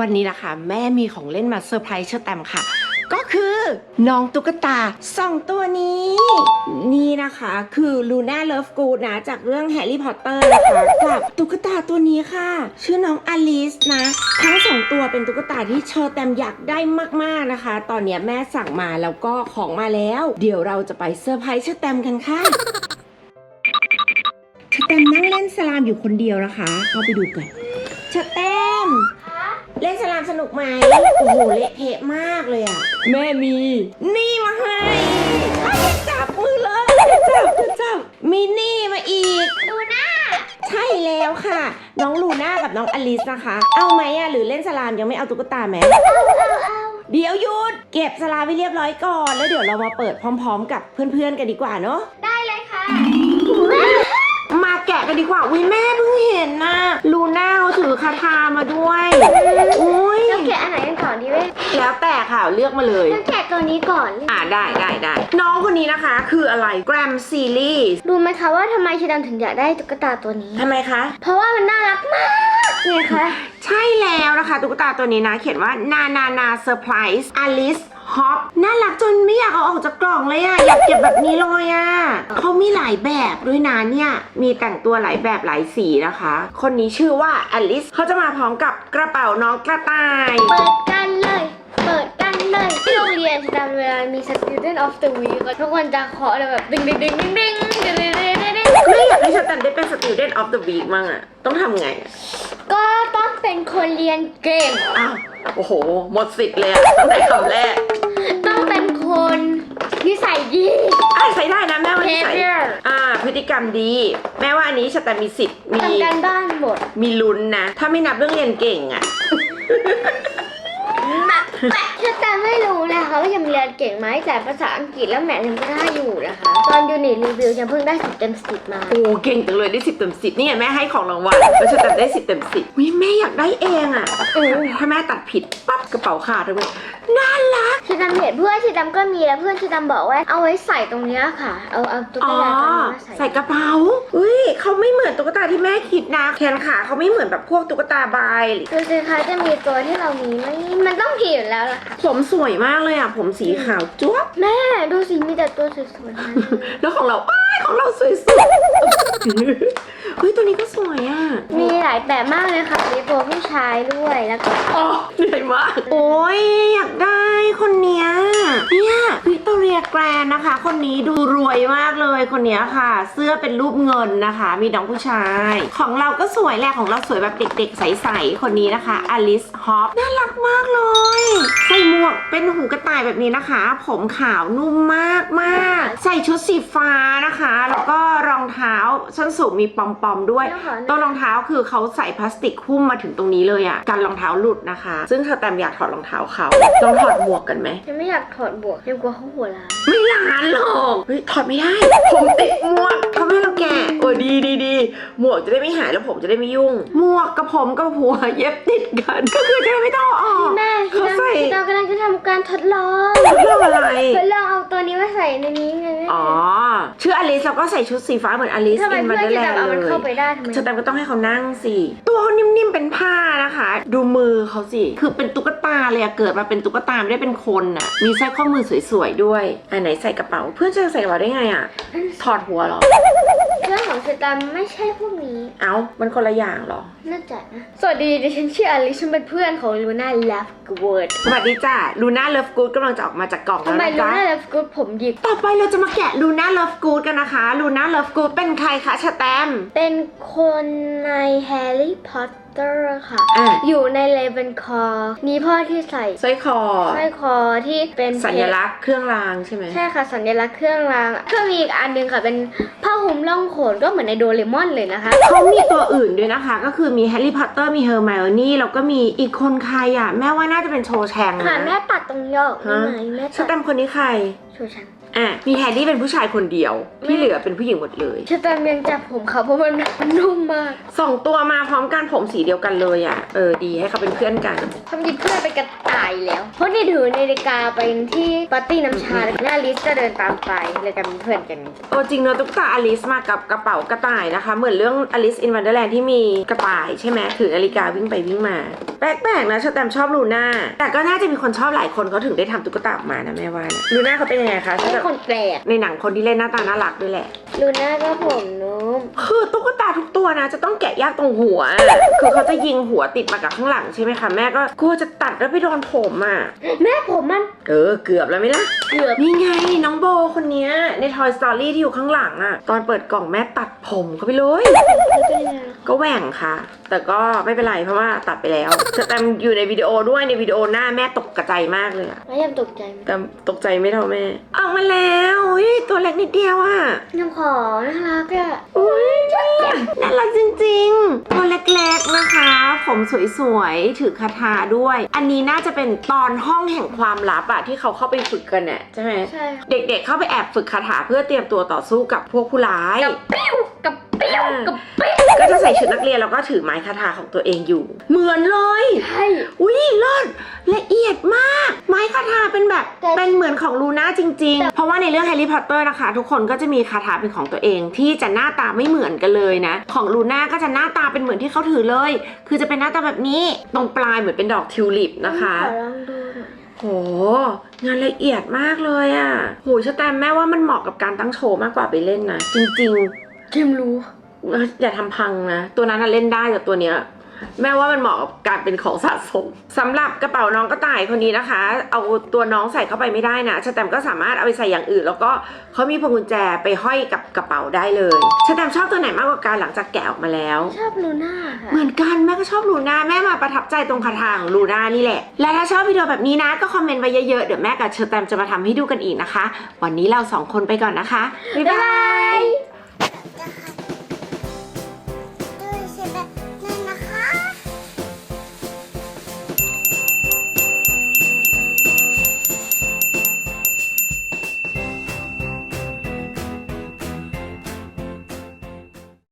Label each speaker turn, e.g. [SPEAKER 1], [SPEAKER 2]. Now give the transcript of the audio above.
[SPEAKER 1] วันนี้นะคะ แม่มีของเล่นมาเซอร์ไพรส์เชอร์แตมค่ะ ก็คือน้องตุ๊กตาสองตัวนี้ นี่นะคะคือลูน่าเลิฟกูดนะ จากเรื่องแฮร์รี่พอตเตอร์นะคะกับตุ๊กตาตัวนี้ค่ะ ชื่อน้องอลิสนะ ทั้งสองตัวเป็นตุ๊กตาที่เชอร์แตมอยากได้มากๆนะคะ ตอนนี้แม่สั่งมาแล้วก็ของมาแล้ว เดี๋ยวเราจะไปเซอร์ไพรส์เชอร์แตมกันค่ะเชอร์แตมนั่งเล่นสลามอยู่คนเดียวนะคะเข้าไปดูกันเชอร์แตมามสนุกไหมโอ้โหเละเทะมากเลยอะ แม่มี นี่มาให้อ้าวจับมือเลยจับจับจับมีนี่มาอีก
[SPEAKER 2] ดูหน้า
[SPEAKER 1] ใช่แล้วค่ะ น้องลูน่ากับน้องอลิสนะคะ เอาไหมอะหรือเล่นสลามยังไม่เอาตุ๊กตาไหม
[SPEAKER 2] เอาเอาเอา
[SPEAKER 1] เดี๋ยวหยุดเก็บสลามไปเรียบร้อยก่อน แล้วเดี๋ยวเรามาเปิดพร้อม ๆ กับเพื่อนๆกันดีกว่าเนาะ
[SPEAKER 2] ได้เลยค่ะ
[SPEAKER 1] มาแกะกันดีกว่าอุ้ยแม่เพิ่งเห็นนะลูน่าเขาถือคาถามาด้วยอุ้ย
[SPEAKER 2] เราแกะอันไหนกันก่อนดีเว้ย
[SPEAKER 1] แล้วแต่ค่ะเลือกมาเลย
[SPEAKER 2] เราแกะตัวนี้ก่อน
[SPEAKER 1] อ่าได้ได้ได้น้องคนนี้นะคะคืออะไร Gram Series
[SPEAKER 2] รู้ไหมคะว่าทำไมชิดำถึงอยากได้ตุ๊กตาตัวนี้
[SPEAKER 1] ทำไมคะ
[SPEAKER 2] เพราะว่ามันน่ารักมากไงคะ
[SPEAKER 1] ใช่แล้วนะคะตุ๊กตาตัวนี้นะ เขียนว่านานานาเซอร์ไพรส์อลิส ฮอปน่ารักจนไม่อยากเอาออกจากกล่องเลยอะอยากเก็บแบบนี้เลยอะเขามีหลายแบบด้วยนะเนี่ยมีแต่งตัวหลายแบบหลายสีนะคะ คนนี้ชื่อว่าอลิสเขาจะมาพร้อมกับกระเป๋าน้องกระต่าย
[SPEAKER 2] เปิดกันเลย เปิดกันเลยที่โรงเรียนชิดำเวลามี student of the week ทุกคนจะเคาะเลยแบบดึงดึงดึงดึงดึงดึงดึงดึงดึงดึง
[SPEAKER 1] ไม่อยากให้ฉันแต่ได้เป็น student of the week มั่งอะต้องทำไงอะ
[SPEAKER 2] ก็ต้องเป็นคนเรียนเก่ง
[SPEAKER 1] อ้าวโอ้โห หมดสิทธิ์เลยอะตั้งแต่คำแรก
[SPEAKER 2] ต้องเป็น คนนิสัยดี
[SPEAKER 1] อะใช้ได้นะแม่ว่านิสัย
[SPEAKER 2] behavior
[SPEAKER 1] อ่า พฤติกรรมดี แม่ว่าอันนี้ชะแต่มีสิทธิ์มี
[SPEAKER 2] ทำการบ้านหมด
[SPEAKER 1] มีลุ้นนะ ถ้าไม่นับเรื่องเรียนเก่งอะ
[SPEAKER 2] แต่แต่ไม่รู้นะคะว่ายังเรียนเก่งไหมแต่ภาษาอังกฤษแล้วแหมยังก็ได้อยู่นะคะ ตอนยูนิตรีวิวยังเพิ่งได้สิบเต็มสิบมา
[SPEAKER 1] โอ้เก่งจังเลยได้สิบเต็มสิบนี่ไงแม่ให้ของรางวัลแล้วชะแต่ได้สิบเต็มสิบวิแม่อยากได้เองอะถ้าแม่ตัดผิดปั๊บกระเป๋าขาดเลยน่ารัก
[SPEAKER 2] ชิดำเห็นเพื่อนชิดำก็มีแล้วเพื่อนชิดำบอกว่าเอาไว้ใส่ตรงเนี้ยค่ะ เอาเอาตุ๊ก
[SPEAKER 1] อ๋อ
[SPEAKER 2] ตาตัวนี้มาใส่
[SPEAKER 1] ใส่กระเป๋าอุ้ยเขาไม่เหมือนตุ๊กตาที่แม่คิดนะแขนขาเขาไม่เหมือนแบบพวกตุ๊กตาบาย
[SPEAKER 2] ดูสิคะจะมีตัวที่เรามีไหมมันต้องมีอยู่แล้วล่ะค่ะ
[SPEAKER 1] ผมสวยมากเลยอะ ผมสีขาวจ้วบ
[SPEAKER 2] แม่ดูสิมีแต่ตัวสวยๆทั้งนั้นเลย
[SPEAKER 1] แล้วของเราอ้ายของเราสวยสุดเฮ้ยตัวนี้ก็สวยอะ
[SPEAKER 2] มีหลายแบบมากเลยค่ะมีตัวผู้ชายด้วยแล้วก็
[SPEAKER 1] อ๋อเหนื่อยมาก โอ้ยอยากได้คนเนี้ยเนี่ยวิกตอ เรียแกรนนะคะ คนนี้ดูรวยมากเลยคนนี้ค่ะ เสื้อเป็นรูปเงินนะคะ มีน้องผู้ชาย ของเราก็สวยแหละของเราสวยแบบเด็กๆ ใสๆ คนนี้นะคะอลิสฮอปน่ารักมากเลยใส่หมวกเป็นหูกระต่ายแบบนี้นะคะ ผมขาวนุ่มมากมากๆใส่ชุดสีฟ้านะคะ แล้วก็ องเท้าส้นสูงมีปอมๆด้วยตัวรองเท้าคือเขาใส่พลาสติกหุ้มมาถึงตรงนี้เลยอะ่ะการรองเท้าหลุดนะคะ ซึ่งเธอแตมอยากถอดรองเท้าเขาลองถอดหมวกกันไหม
[SPEAKER 2] ยังไม่อยากถอดบวกยังกลัวเขาหัวล้าน
[SPEAKER 1] ไม่ล้านหรอกเฮ้ยถอดไม่ได้ผมติดหมวกเขาไม่ให้เราแกะโอ้ดีดีดีหมวกจะได้ไม่หายแล้วผมจะได้ไม่ยุ่ง หมวกกับผมกับหัวเย็บติดกัน ก็คือจะได้ไม่ต้องเอาออก
[SPEAKER 2] แม่ที่
[SPEAKER 1] เขา
[SPEAKER 2] เรา
[SPEAKER 1] ใส่
[SPEAKER 2] ที่เรากำลังจะทำการทดลอง
[SPEAKER 1] เรื่องอะไร
[SPEAKER 2] ทดลองเอาตัวนี้มาใส่ในนี้ไง
[SPEAKER 1] อ๋อชื่ออลิสแล้วก็ใส่ชุดสีฟ้าเหมือนอลิส
[SPEAKER 2] ทำไม
[SPEAKER 1] อินมา
[SPEAKER 2] เพื่อน
[SPEAKER 1] เดอร์
[SPEAKER 2] ที่
[SPEAKER 1] แลน
[SPEAKER 2] จะ
[SPEAKER 1] ด์
[SPEAKER 2] เอามัน
[SPEAKER 1] เล
[SPEAKER 2] เข้ายไปได้ทำไม
[SPEAKER 1] สแตมป์ก็ต้องให้เขานั่งสิ ตัวเขานิ่มๆเป็นผ้านะคะ ดูมือเขาสิ คือเป็นตุ๊กตาเลยอะเกิดมาเป็นตุ๊กตาไม่ได้เป็นคนอะมีสร้อยข้อมือสวยๆด้วยอันไหนใส่กระเป๋า เพื่อนจะใส่กระเป๋าได้ไงอะถอดหัวเหรอ
[SPEAKER 2] เพื่อนของสแตมไม่ใช่พวกนี้
[SPEAKER 1] เอ้า มันคนละอย่างเหรอ
[SPEAKER 2] น่าจะนะ สวัสดีดิฉันชื่ออลิฉันเป็นเพื่อนของลูน่าเลฟกูเวิร์ด
[SPEAKER 1] สวัสดีจ้าลูน่าเลิฟกูดกำลังจะออกมาจากกล่อง
[SPEAKER 2] ทำ
[SPEAKER 1] แล้ว
[SPEAKER 2] ไม
[SPEAKER 1] นะ
[SPEAKER 2] ลู
[SPEAKER 1] จ๊ะ
[SPEAKER 2] น่าเลฟกูผมหยิบ
[SPEAKER 1] ต่อไปเราจะมาแกะลูน่าเลิฟกูดกันนะคะลูน่าเลิฟกูดเป็นใครคะชาแตมป์
[SPEAKER 2] เป็นคนในแฮร์รี่พอตเตอร์ค่ะ
[SPEAKER 1] อะ
[SPEAKER 2] อยู่ในเลเวนคอร์นี่พ่อที่ใส่
[SPEAKER 1] สร้อยคอ
[SPEAKER 2] สร้อยคอที่เป็น
[SPEAKER 1] สัญลักษณ์เครื่องรางใช่ไหม
[SPEAKER 2] ใช่ค่ะสัญลักษณ์เครื่องรางก็มีอีกอันหนึงค่ะเป็นผ้าห่มล่องโขนก็เหมือนในโดเรมอนเลยนะคะ
[SPEAKER 1] เขามีตัวอื่นด้วยนะคะ ก็คือมีแฮร์รี่พอตเตอร์มีเฮอร์ไมโอนี่แล้วก็มีอีกคนใครอะ แม่ว่าน่าจะเป็นโชว์แชง
[SPEAKER 2] ค่ะ
[SPEAKER 1] นะ
[SPEAKER 2] แม่ตัดตรงนี้ออกได้ไหมแม่
[SPEAKER 1] ส
[SPEAKER 2] ตัด
[SPEAKER 1] แตมป์คนนี้ใคร
[SPEAKER 2] โชว์ฉัน
[SPEAKER 1] อะมีแฮร์รี่เป็นผู้ชายคนเดียว ที่เหลือเป็นผู้หญิงหมดเลย
[SPEAKER 2] ฉันแต่ยังจับผมเขาเพราะมันนุ่มมาก
[SPEAKER 1] สองตัวมาพร้อมกันผมสีเดียวกันเลยอะเออดีให้เขาเป็นเพื่อนกัน
[SPEAKER 2] ทำยิบเพื่อนไปนกระต่ายแล้ว เพราะนี่ถือนาฬิกาไปที่ปาร์ตี้น้ำชาแล้วหน้าลิสจะเดินตามไปเลยกันเป็นเพื่อนกัน
[SPEAKER 1] โอ้จริงเนอะตุ๊กตาอลิสมากับกระเป๋ากระต่ายนะคะ เหมือนเรื่อง Alice in Wonderland ที่มีกระต่ายใช่ไหมถือนาฬิกาวิ่งไปวิ่งมา แปลกๆนะชแตมชอบลูน่าแต่ก็น่าจะมีคนชอบหลายคนเขาถึงได้ทำตุ๊กตาออกมานะแม่ว่านะลูน่าเขาเป็นยังไงคะช
[SPEAKER 2] เป็
[SPEAKER 1] แต
[SPEAKER 2] น
[SPEAKER 1] ม
[SPEAKER 2] คนแปลก
[SPEAKER 1] ในหนังคนที่เล่นหน้าตาน่ารักด้วยแหละ
[SPEAKER 2] ลูน่าก็ผมนุ่ม
[SPEAKER 1] คือตุ๊กตาทุกตัวนะ จะต้องแกะยากตรงหัว คือเขาจะยิงหัวติดมากับข้างหลังใช่ไหมคะแม่ก็กลัวจะตัดแล้วไปโดนผมอะ
[SPEAKER 2] แม่ผมมัน
[SPEAKER 1] เออเกือบแล้วไหมล่ะ
[SPEAKER 2] เกือบ
[SPEAKER 1] นี่ไงน้องโบคนเนี้ยใน Toy Story ที่อยู่ข้างหลังอะตอนเปิดกล่องแม่ตัดผมเขาไปเลย
[SPEAKER 2] แล้วเป็นยังไงล่ะ
[SPEAKER 1] ก็แหว่งค่ะ แต่ก็ไม่เป็นไรเพราะว่าตัดไปแล้วแต่แตมอยู่ในวิดีโอด้วยในวิดีโอหน้าแม่ตกกระใจมากเลยอะ
[SPEAKER 2] แล้วยังตกใจไหม
[SPEAKER 1] แต่ตกใจไม่เท่าแม่ออกมาแล้วอุ๊ยตัวเล็กนิดเดียวอะ
[SPEAKER 2] น้ำขอน่ารักอะ
[SPEAKER 1] อุ้ยน่ารักจริงๆ ตัวเล็กๆนะคะ ผมสวยๆ ถือคาถาด้วย อันนี้น่าจะเป็นตอนห้องแห่งความลับอะที่เขาเข้าไปฝึกกันเนี่ยใช่ไหม
[SPEAKER 2] ใช่ค่ะ
[SPEAKER 1] เด็กๆเข้าไปแอบฝึกคาถาเพื่อเตรียมตัวต่อสู้กับพวกผู้ร้าย
[SPEAKER 2] กับปิ้ว กับปิ้วกับปิ้ว
[SPEAKER 1] ก็จะใส่ชุดนักเรียนแล้วก็ถือไม้คาถาของตัวเองอยู่ เหมือนเลย
[SPEAKER 2] ใช่
[SPEAKER 1] อุ้ยเลิศละเอียดมาก ไม้คาถาเป็นแบบ
[SPEAKER 2] แต่
[SPEAKER 1] เป็นเหมือนของลูน่าจริง ๆ เพราะว่าในเรื่องแฮร์รี่พอตเตอร์นะคะ ทุกคนก็จะมีคาถาเป็นของตัวเอง ที่จะหน้าตาไม่เหมือนกันเลยนะ ของลูน่าก็จะหน้าตาเป็นเหมือนที่เขาถือเลย คือจะเป็นหน้าตาแบบนี้ตรงปลายเหมือนเป็นดอกทิวลิปนะคะ
[SPEAKER 2] ขอลองดูหน่อย
[SPEAKER 1] โห งานละเอียดมากเลยอะ่ะโหชะแตมแม่ว่ามันเหมาะกับการตั้งโชว์มากกว่าไปเล่นนะ จริง
[SPEAKER 2] เกมรู้
[SPEAKER 1] ๆเอ้ยอย่าทำพังนะ ตัวนั้นน่ะเล่นได้แต่ตัวเนี้ยแม่ว่ามันเหมาะกับการเป็นของสะสมสำหรับกระเป๋าน้องกระต่ายคนนี้นะคะ เอาตัวน้องใส่เข้าไปไม่ได้นะชะแตมก็สามารถเอาไปใส่อย่างอื่น แล้วก็เขามีพวงกุญแจไปห้อยกับกระเป๋าได้เลยชะแตมชอบตัวไหนมากกว่ากันหลังจากแกะออกมาแล้ว
[SPEAKER 2] ชอบลูน่าค่ะ
[SPEAKER 1] เหมือนกันแม่ก็ชอบลูน่าแม่มาประทับใจตรงคาถาของลูน่านี่แหละ และถ้าชอบวิดีโอแบบนี้นะ ก็คอมเมนต์ไว้เยอะๆเดี๋ยวแม่กับเชอร์แตมจะมาทำให้ดูกันอีกนะคะ วันนี้เราสองคนไปก่อนนะคะบ๊ายบาย